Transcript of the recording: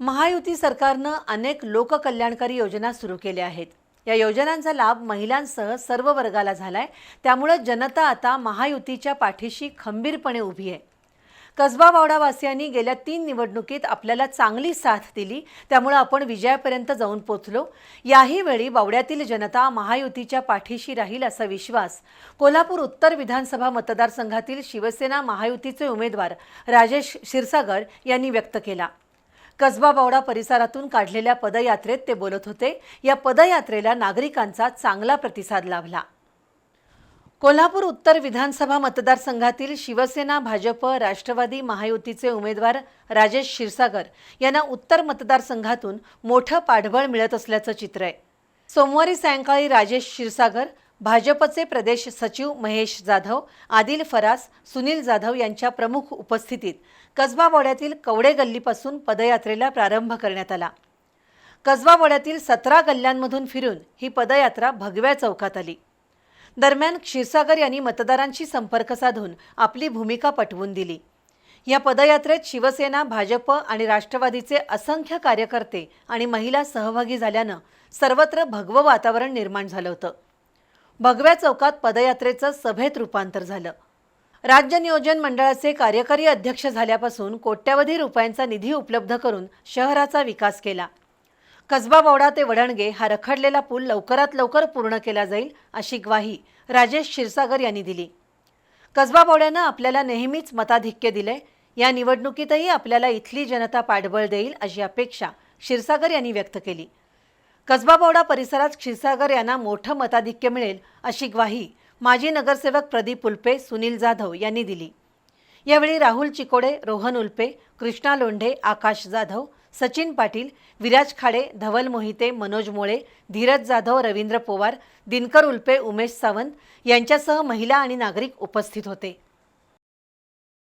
महायुती सरकारनं अनेक लोककल्याणकारी योजना सुरू केल्या आहेत. या योजनांचा लाभ महिलांसह सर्व वर्गाला झालाय. त्यामुळे जनता आता महायुतीच्या पाठीशी खंबीरपणे उभी आहे. कसबा वावडावासियांनी गेल्या तीन निवडणुकीत आपल्याला चांगली साथ दिली. त्यामुळे आपण विजयापर्यंत जाऊन पोचलो याही वेळी बावड्यातील जनता महायुतीच्या पाठीशी राहील असा विश्वास कोल्हापूर उत्तर विधानसभा मतदारसंघातील शिवसेना महायुतीचे उमेदवार राजेश क्षीरसागर यांनी व्यक्त केला. कसबा बावडा परिसरातून काढलेल्या पदयात्रेत ते बोलत होते. या पदयात्रेला नागरिकांचा चांगला प्रतिसाद लाभला. कोल्हापूर उत्तर विधानसभा मतदारसंघातील शिवसेना भाजप राष्ट्रवादी महायुतीचे उमेदवार राजेश क्षीरसागर यांना उत्तर मतदारसंघातून मोठं पाठबळ मिळत असल्याचं चित्र आहे. सोमवारी सायंकाळी राजेश क्षीरसागर भाजपचे प्रदेश सचिव महेश जाधव आदिल फरास सुनील जाधव यांच्या प्रमुख उपस्थितीत कसबावाड्यातील कवडे गल्लीपासून पदयात्रेला प्रारंभ करण्यात आला. कसबावाड्यातील सतरा गल्ल्यांमधून फिरून ही पदयात्रा भगव्या चौकात आली. दरम्यान क्षीरसागर यांनी मतदारांशी संपर्क साधून आपली भूमिका पटवून दिली. या पदयात्रेत शिवसेना भाजप आणि राष्ट्रवादीचे असंख्य कार्यकर्ते आणि महिला सहभागी झाल्यानं सर्वत्र भगवं वातावरण निर्माण झालं होतं. भगव्या चौकात पदयात्रेचं सभेत रूपांतर झालं. राज्य नियोजन मंडळाचे कार्यकारी अध्यक्ष झाल्यापासून कोट्यवधी रुपयांचा निधी उपलब्ध करून शहराचा विकास केला. कसबा बावडा ते वडणगे हा रखडलेला पूल लवकरात लवकर पूर्ण केला जाईल अशी ग्वाही राजेश क्षीरसागर यांनी दिली. कसबा बावड्यानं आपल्याला नेहमीच मताधिक्य दिलंय. या निवडणुकीतही आपल्याला इथली जनता पाठबळ देईल अशी अपेक्षा क्षीरसागर यांनी व्यक्त केली. कसबाबावडा परिसरात क्षीरसागर यांना मोठं मताधिक्य मिळेल अशी ग्वाही माजी नगरसेवक प्रदीप उल्पे सुनील जाधव यांनी दिली. यावेळी राहुल चिकोडे रोहन उल्पे कृष्णा लोंढे आकाश जाधव सचिन पाटील विराज खाडे धवल मोहिते मनोज मोळे धीरज जाधव रवींद्र पोवार दिनकर उल्पे उमेश सावंत यांच्यासह महिला आणि नागरिक उपस्थित होते.